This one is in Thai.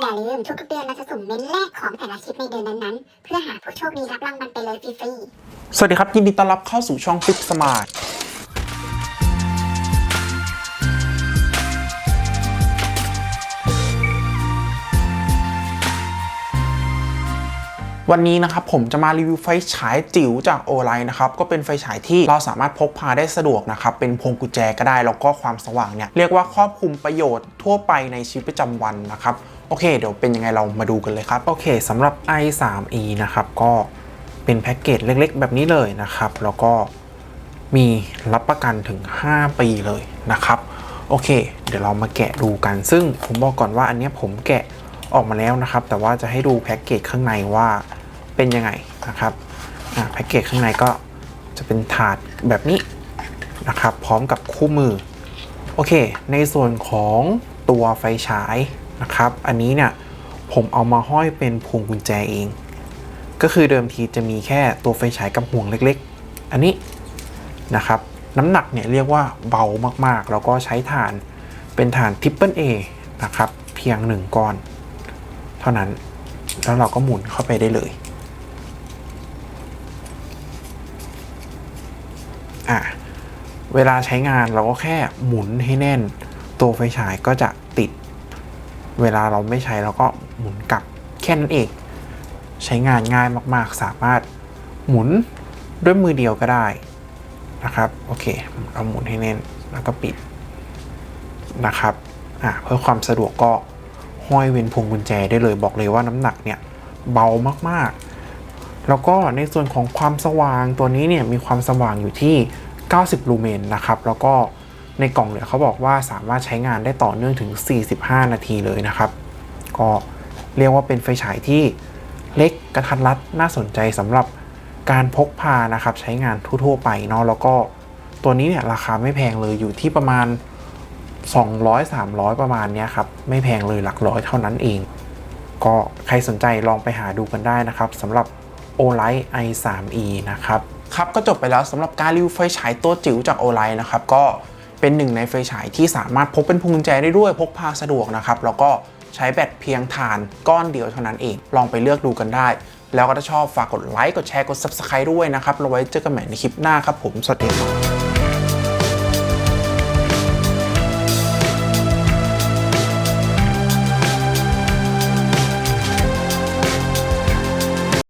อย่าลืมทุกๆเดือนเราจะสุ่มเม้นแรกของแต่ละคลิปในเดือนนั้นๆ เพื่อหาผู้โชคดีรับรางวัลไปเลยฟรีๆ สวัสดีครับ ยินดีต้อนรับเข้าสู่ช่องฟิกสมาร์ทวันนี้นะครับผมจะมารีวิวไฟฉายจิ๋วจากโอไลนะครับก็เป็นไฟฉายที่เราสามารถพกพาได้สะดวกนะครับเป็นพวงกุญแจก็ได้แล้วก็ความสว่างเนี่ยเรียกว่าครอบคลุมประโยชน์ทั่วไปในชีวิตประจำวันนะครับ โอเค เดี๋ยวเป็นยังไงเรามาดูกันเลยครับ โอเคสำหรับ i3e นะครับ ก็เป็นแพ็กเกจเล็กๆ แบบนี้เลยนะครับ แล้วก็มีรับประกันถึง 5 ปีเลยนะครับ โอเค เดี๋ยวเรามาแกะดูกัน ซึ่งผมบอกก่อนว่าอันเนี้ยผมแกะออกมาแล้วนะครับ แต่ว่าจะให้ดูแพ็กเกจข้างในว่าเป็นยังไงนะครับแพ็กเกจข้างในก็จะเป็นถาดแบบนี้นะครับ พร้อมกับคู่มือ โอเค ในส่วนของตัวไฟฉาย นะครับ อันนี้เนี่ยผมเอามาห้อยเป็นพวงกุญแจเอง ก็คือเดิมทีจะมีแค่ตัวไฟฉายกับห่วงเล็กๆ อันนี้นะครับ น้ำหนักเนี่ยเรียกว่าเบามากๆ แล้วก็ใช้ถ่านเป็นถ่านทิปเปิลเอนะครับ เพียงหนึ่งก้อน เท่านั้น แล้วเราก็หมุนเข้าไปได้เลยอะเวลาใช้งานเราก็แค่หมุนให้แน่น ตัวไฟฉายก็จะติด เวลาเราไม่ใช้เราก็หมุนกลับแค่นั้นเอง ใช้งานง่ายมากๆ สามารถหมุนด้วยมือเดียวก็ได้นะครับ โอเค เราหมุนให้แน่นแล้วก็ปิดนะครับอะเพื่อความสะดวกก็ห้อยเวนพวงกุญแจได้เลยบอกเลยว่าน้ำหนักเนี่ยเบามากๆ แล้วก็ในส่วนของความสว่างตัวนี้เนี่ยมีความสว่างอยู่ที่ 90 ลูเมนนะครับ แล้วก็ ในกล่องเนี่ยเขาบอกว่าสามารถใช้งานได้ต่อเนื่องถึง 45 นาทีเลยนะครับ ก็เรียกว่าเป็นไฟฉายที่เล็กกระทัดรัดน่าสนใจสำหรับการพกพานะครับ ใช้งานทั่ว ๆ ไปเนาะแล้วก็ตัวนี้เนี่ยราคาไม่แพงเลยอยู่ที่ประมาณ 200-300 ประมาณเนี้ยครับ ไม่แพงเลยหลักร้อยเท่านั้นเอง ก็ใครสนใจลองไปหาดูกันได้นะครับสำหรับ o l i t i3e นะครับ ครับก็จบไปแล้วสำหรับการรีวิวไฟฉายตัวจิ๋วจาก o l i t นะครับก็ เป็นหนึ่งในไฟฉายที่สามารถพกเป็นพวงกุญแจได้ด้วยพกพาสะดวกนะครับ แล้วก็ใช้แบตเพียงฐานก้อนเดียวเท่านั้นเอง ลองไปเลือกดูกันได้ แล้วก็ถ้าชอบฝากกดไลค์กดแชร์กด Subscribe ด้วยนะครับเราไว้เจอกันใหม่ในคลิปหน้าครับผมสวัสดีครับ